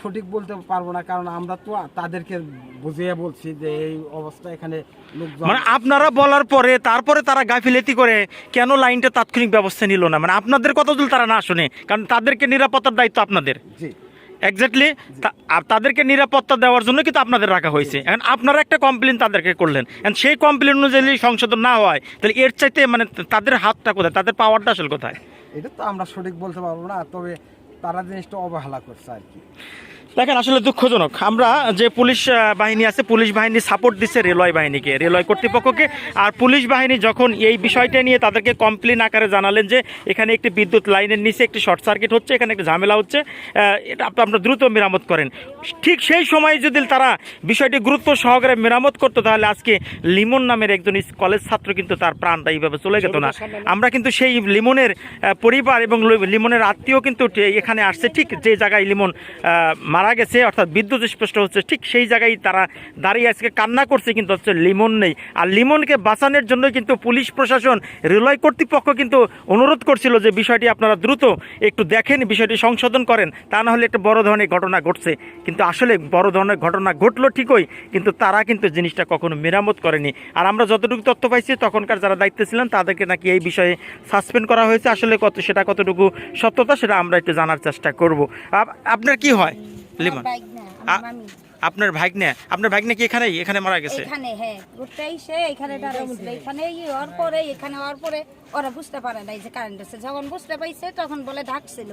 সঠিক বলতে পারব না কারণ আমরা তো তাদেরকে বুঝিয়ে বলছি যে এই অবস্থা এখানে মানে আপনারা বলার পরে তারপরে তারা গাফিলেতি করে কেন লাইনটা তাৎক্ষণিক ব্যবস্থা নিল না? মানে আপনাদের কথা যদি তারা না শুনে? কারণ তাদেরকে নিরাপত্তার দায়িত্ব আপনাদের। জি। এক্স্যাক্টলি তাদেরকে নিরাপত্তা দেওয়ার জন্য কিন্তু আপনাদের রাখা হয়েছে। এখন আপনারা একটা কমপ্লেন তাদেরকে করলেন। এখন সেই কমপ্লেন অনুযায়ী যদি সংশোধন না হয় তাহলে এর চাইতে মানে তাদের হাতটা কোথায়? তাদের পাওয়ারটা আসলে কোথায়? এটা তো আমরা সঠিক বলতে পারব না তবে তারা জিনিসটা অবহেলা করছে আর কি। দেখেন আসলে দুঃখজনক। আমরা যে পুলিশ বাহিনী আছে পুলিশ বাহিনী সাপোর্ট দিচ্ছে রেলওয়ে বাহিনীকে রেলওয়ে কর্তৃপক্ষকে। আর পুলিশ বাহিনী যখন এই বিষয়টা নিয়ে তাদেরকে কমপ্লেন আকারে জানালেন যে এখানে একটি বিদ্যুৎ লাইনের নিচে একটি শর্ট সার্কিট হচ্ছে এখানে একটি ঝামেলা হচ্ছে এটা আপ- আপনারা দ্রুত মেরামত করেন। ঠিক সেই সময় যদি তারা বিষয়টি গুরুত্ব সহকারে মেরামত করতো তাহলে আজকে লিমন নামের একজন কলেজ ছাত্র কিন্তু তার প্রাণটা এইভাবে চলে যেত না। আমরা কিন্তু সেই লিমনের পরিবার এবং লিমনের আত্মীয় কিন্তু টে- এখানে আসছে, ঠিক যে জায়গায় লিমন মারা গেছে, অর্থাৎ বিদ্যুৎ স্পষ্ট হচ্ছে, ঠিক সেই জায়গায় তারা দাঁড়িয়ে আজকে কান্না করছে, কিন্তু হচ্ছে লিমন নেই। আর লিমনকে বাঁচানোর জন্য কিন্তু পুলিশ প্রশাসন, রেলওয়ে কর্তৃপক্ষ কিন্তু অনুরোধ করছিল যে বিষয়টি আপনারা দ্রুত একটু দেখেন, বিষয়টি সংশোধন করেন, তা না হলে একটা বড় ধরনের ঘটনা ঘটছে। কিন্তু আসলে বড় ধরনের ঘটনা ঘটলো ঠিকই, কিন্তু তারা কিন্তু জিনিসটা কখনো মেরামত করেনি। আর আমরা যতটুকু তথ্য পাইছি, তখনকার যারা দায়িত্বে ছিলেন, তাদেরকে নাকি এই বিষয়ে সাসপেন্ড করা হয়েছে। আসলে কত, সেটা কতটুকু সত্যতা, সেটা আমরা একটু জানার চেষ্টা করব। আপনার কি হয় লিমন? আপনার ভাগ্নে আপনার ভাগ্নে কি এখানেই? এখানে মারা গেছে? এখানে হ্যাঁ গোটাই সে এখানে দাঁড়াইছিল এখানে হওয়ার পরে এখানে হওয়ার পরে ওরা বুঝতে পারে নাই যে কারেন্ট আছে। যখন বুঝতে পাইছে তখন বলে ডাকছিল।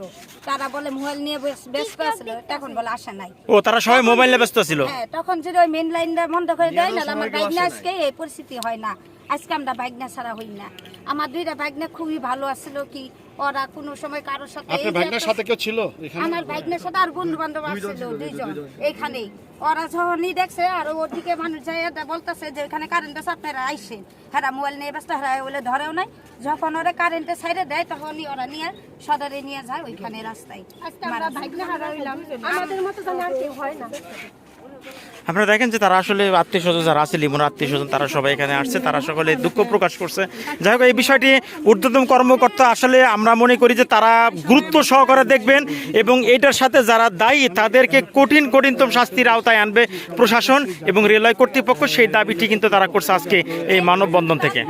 তারা বলে মোবাইল নিয়ে ব্যস্ত আছিল। তখন বলে আসে নাই। ও তারা সবাই মোবাইলে ব্যস্ত ছিল? হ্যাঁ তখন যদি ওই মেন লাইনটা বন্ধ করে দেয় না আমার বাইক না আজকে এই পরিস্থিতি হয় না। আজকে আমরা বাইকনা ছাড়া হই না। আমার দুইটা বাইকনা খুবই ভালো আসছিল কি ওরা কোনো সময় কারোর সাথে আপনার যে ভাইনার সাথে কেউ ছিল এখানে? আমার বাইকনের সাথে আর বন্ধু বান্ধব আসছিল দুইজন এইখানেই ওরা যখনই দেখছে আর ওদিকে মানুষ যায় বলতেছে যে এখানে কারেন্ট আছে আপনারা আইসেন। হ্যাঁ মোবাইল নিয়ে ব্যস্ত হ্যাঁ বলে ধরেও নাই। যখন ওরা কারেন্টে সাইডে দেয় তখনই ওরা নিয়ে সদরে নিয়ে যায় ওইখানে রাস্তায়। মারা আমাদের মতো জানি আর কেউ হয় না। আপনারা দেখেন যে তারা আসলে আত্মীয় স্বজন যারা আছে লিমন আত্মীয় স্বজন তারা সবাই এখানে আসছে, তারা সকলে দুঃখ প্রকাশ করছে যাই হোক, এই বিষয়টি ঊর্ধ্বতম কর্মকর্তা আসলে আমরা মনে করি যে তারা গুরুত্ব সহকারে দেখবেন এবং এটার সাথে যারা দায়ী, তাদেরকে কঠিন কঠিনতম শাস্তির আওতায় আনবে প্রশাসন এবং রেলওয়ে কর্তৃপক্ষ সেই দাবিটি কিন্তু তারা করছে আজকে এই মানববন্ধন থেকে।